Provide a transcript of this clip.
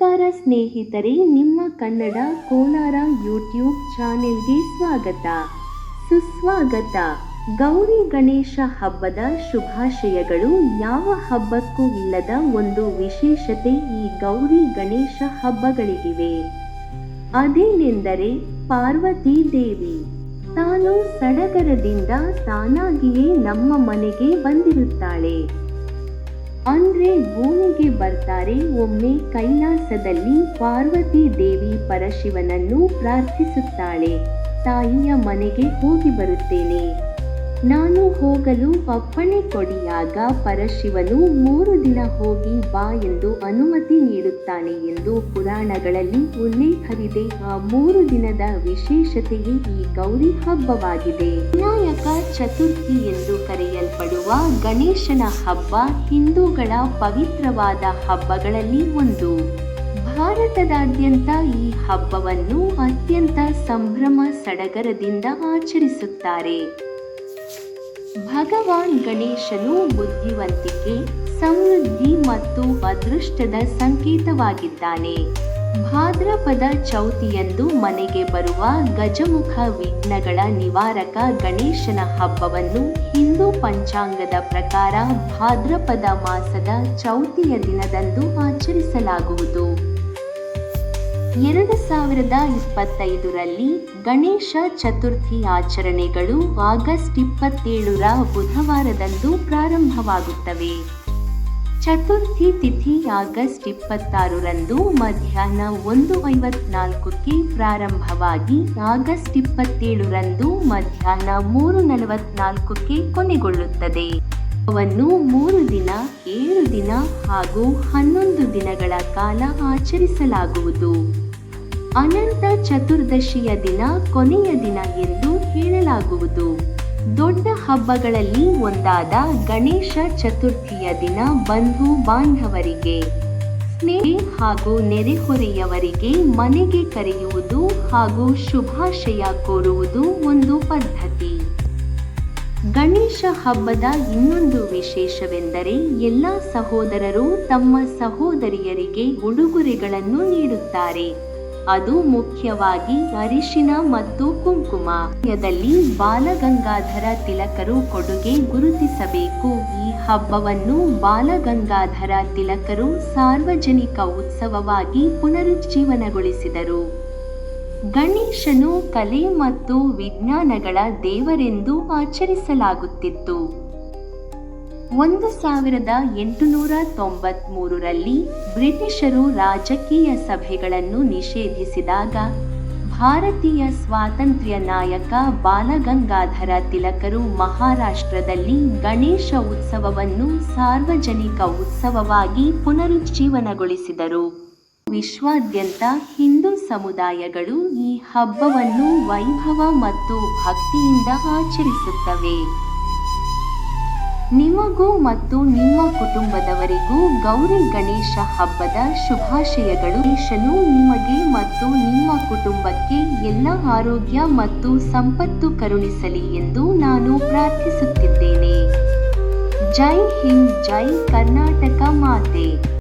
ನಮಸ್ಕಾರ ಸ್ನೇಹಿತರೆ, ನಿಮ್ಮ ಕನ್ನಡ ಕೋಲಾರ ಯೂಟ್ಯೂಬ್ ಚಾನೆಲ್ಗೆ ಸ್ವಾಗತ. ಸುಸ್ವಾಗತ. ಗೌರಿ ಗಣೇಶ ಹಬ್ಬದ ಶುಭಾಶಯಗಳು. ಯಾವ ಹಬ್ಬಕ್ಕೂ ಇಲ್ಲದ ಒಂದು ವಿಶೇಷತೆ ಈ ಗೌರಿ ಗಣೇಶ ಹಬ್ಬಗಳಿಗಿವೆ. ಅದೇನೆಂದರೆ ಪಾರ್ವತಿ ದೇವಿ. ತಾನು ಸಡಗರದಿಂದ ತಾನಾಗಿಯೇ ನಮ್ಮ ಮನೆಗೆ ಬಂದಿರುತ್ತಾಳೆ. ಅಂದ್ರೆ ಭೂಮಿಗೆ ಬರ್ತಾರೆ ಒಮ್ಮೆ ಕೈಲಾಸದಲ್ಲಿ ಪಾರ್ವತಿ ದೇವಿ ಪರಶಿವನನ್ನು ಪ್ರಾರ್ಥಿಸುತ್ತಾಳೆ. ತಾಯಿಯ ಮನೆಗೆ ಹೋಗಿ ಬರುತ್ತೇನೆ. ನಾನು ಹೋಗಲು ಅಪ್ಪಣೆ ಕೊಡಿಯಾಗ ಪರಶಿವನು ಮೂರು ದಿನ ಹೋಗಿ ಬಾ ಎಂದು ಅನುಮತಿ ನೀಡುತ್ತಾನೆ ಎಂದು ಪುರಾಣಗಳಲ್ಲಿ ಉಲ್ಲೇಖವಿದೆ. ಆ ಮೂರು ದಿನದ ವಿಶೇಷತೆಯೇ ಈ ಗೌರಿ ಹಬ್ಬವಾಗಿದೆ. ವಿನಾಯಕ ಚತುರ್ಥಿ ಎಂದು ಕರೆಯಲ್ಪಡುವ ಗಣೇಶನ ಹಬ್ಬ ಹಿಂದೂಗಳ ಪವಿತ್ರವಾದ ಹಬ್ಬಗಳಲ್ಲಿ ಒಂದು. ಭಾರತದಾದ್ಯಂತ ಈ ಹಬ್ಬವನ್ನು ಅತ್ಯಂತ ಸಂಭ್ರಮ ಸಡಗರದಿಂದ ಆಚರಿಸುತ್ತಾರೆ. ಭಗವಾನ್ ಗಣೇಶನು ಬುದ್ಧಿವಂತಿಕೆ, ಸಮೃದ್ಧಿ ಮತ್ತು ಅದೃಷ್ಟದ ಸಂಕೇತವಾಗಿದ್ದಾನೆ. ಭಾದ್ರಪದ ಚೌತಿಯಂದು ಮನೆಗೆ ಬರುವ ಗಜಮುಖ ವಿಘ್ನಗಳ ನಿವಾರಕ ಗಣೇಶನ ಹಬ್ಬವನ್ನು ಹಿಂದೂ ಪಂಚಾಂಗದ ಪ್ರಕಾರ ಭಾದ್ರಪದ ಮಾಸದ ಚೌತಿಯ ದಿನದಂದು ಆಚರಿಸಲಾಗುವುದು. ಎರಡು ಸಾವಿರದ ಇಪ್ಪತ್ತೈದರಲ್ಲಿ ಗಣೇಶ ಚತುರ್ಥಿ ಆಚರಣೆಗಳು ಆಗಸ್ಟ್ ಇಪ್ಪತ್ತೇಳರ ಬುಧವಾರದಂದು ಪ್ರಾರಂಭವಾಗುತ್ತವೆ. ಚತುರ್ಥಿ ತಿಥಿ ಆಗಸ್ಟ್ ಇಪ್ಪತ್ತಾರರಂದು ಮಧ್ಯಾಹ್ನ ಒಂದು ಐವತ್ನಾಲ್ಕಕ್ಕೆ ಪ್ರಾರಂಭವಾಗಿ ಆಗಸ್ಟ್ ಇಪ್ಪತ್ತೇಳರಂದು ಮಧ್ಯಾಹ್ನ ಮೂರು ನಲವತ್ನಾಲ್ಕಕ್ಕೆ ಕೊನೆಗೊಳ್ಳುತ್ತದೆ. ಹಬ್ಬವನ್ನು ಮೂರು ದಿನ, ಏಳು ದಿನ ಹಾಗೂ ಹನ್ನೊಂದು ದಿನಗಳ ಕಾಲ ಆಚರಿಸಲಾಗುವುದು. ಅನಂತ ಚತುರ್ದಶಿಯ ದಿನ ಕೊನೆಯ ದಿನ ಎಂದು ಹೇಳಲಾಗುವುದು. ದೊಡ್ಡ ಹಬ್ಬಗಳಲ್ಲಿ ಒಂದಾದ ಗಣೇಶ ಚತುರ್ಥಿಯ ದಿನ ಬಂಧು ಬಾಂಧವರಿಗೆ, ಸ್ನೇಹಿ ಹಾಗೂ ನೆರೆಹೊರೆಯವರಿಗೆ ಮನೆಗೆ ಕರೆಯುವುದು ಹಾಗೂ ಶುಭಾಶಯ ಕೋರುವುದು ಒಂದು ಪದ್ಧತಿ. ಗಣೇಶ ಹಬ್ಬದ ಇನ್ನೊಂದು ವಿಶೇಷವೆಂದರೆ ಎಲ್ಲ ಸಹೋದರರು ತಮ್ಮ ಸಹೋದರಿಯರಿಗೆ ಉಡುಗೊರೆಗಳನ್ನು ನೀಡುತ್ತಾರೆ. ಅದು ಮುಖ್ಯವಾಗಿ ಅರಿಶಿನ ಮತ್ತು ಕುಂಕುಮ. ಯದಲ್ಲಿ ಬಾಲಗಂಗಾಧರ ತಿಲಕರು ಕೊಡುಗೆ ಗುರುತಿಸಬೇಕು. ಈ ಹಬ್ಬವನ್ನು ಬಾಲಗಂಗಾಧರ ತಿಲಕರು ಸಾರ್ವಜನಿಕ ಉತ್ಸವವಾಗಿ ಪುನರುಜ್ಜೀವನಗೊಳಿಸಿದರು. ಗಣೇಶನು ಕಲೆ ಮತ್ತು ವಿಜ್ಞಾನಗಳ ದೇವರೆಂದು ಆಚರಿಸಲಾಗುತ್ತಿತ್ತು. ಒಂದು ಸಾವಿರದ ಎಂಟುನೂರ ತೊಂಬತ್ಮೂರರಲ್ಲಿ ಬ್ರಿಟಿಷರು ರಾಜಕೀಯ ಸಭೆಗಳನ್ನು ನಿಷೇಧಿಸಿದಾಗ, ಭಾರತೀಯ ಸ್ವಾತಂತ್ರ್ಯ ನಾಯಕ ಬಾಲಗಂಗಾಧರ ತಿಲಕರು ಮಹಾರಾಷ್ಟ್ರದಲ್ಲಿ ಗಣೇಶ ಉತ್ಸವವನ್ನು ಸಾರ್ವಜನಿಕ ಉತ್ಸವವಾಗಿ ಪುನರುಜ್ಜೀವನಗೊಳಿಸಿದರು. ವಿಶ್ವಾದ್ಯಂತ ಹಿಂದೂ ಸಮುದಾಯಗಳು ಈ ಹಬ್ಬವನ್ನು ವೈಭವ ಮತ್ತು ಭಕ್ತಿಯಿಂದ ಆಚರಿಸುತ್ತವೆ. ನಿಮಗೂ ಮತ್ತು ನಿಮ್ಮ ಕುಟುಂಬದವರಿಗೂ ಗೌರಿ ಗಣೇಶ ಹಬ್ಬದ ಶುಭಾಶಯಗಳು. ಗಣೇಶನು ನಿಮಗೆ ಮತ್ತು ನಿಮ್ಮ ಕುಟುಂಬಕ್ಕೆ ಎಲ್ಲ ಆರೋಗ್ಯ ಮತ್ತು ಸಂಪತ್ತು ಕರುಣಿಸಲಿ ಎಂದು ನಾನು ಪ್ರಾರ್ಥಿಸುತ್ತಿದ್ದೇನೆ. ಜೈ ಹಿಂದ್, ಜೈ ಕರ್ನಾಟಕ ಮಾತೆ.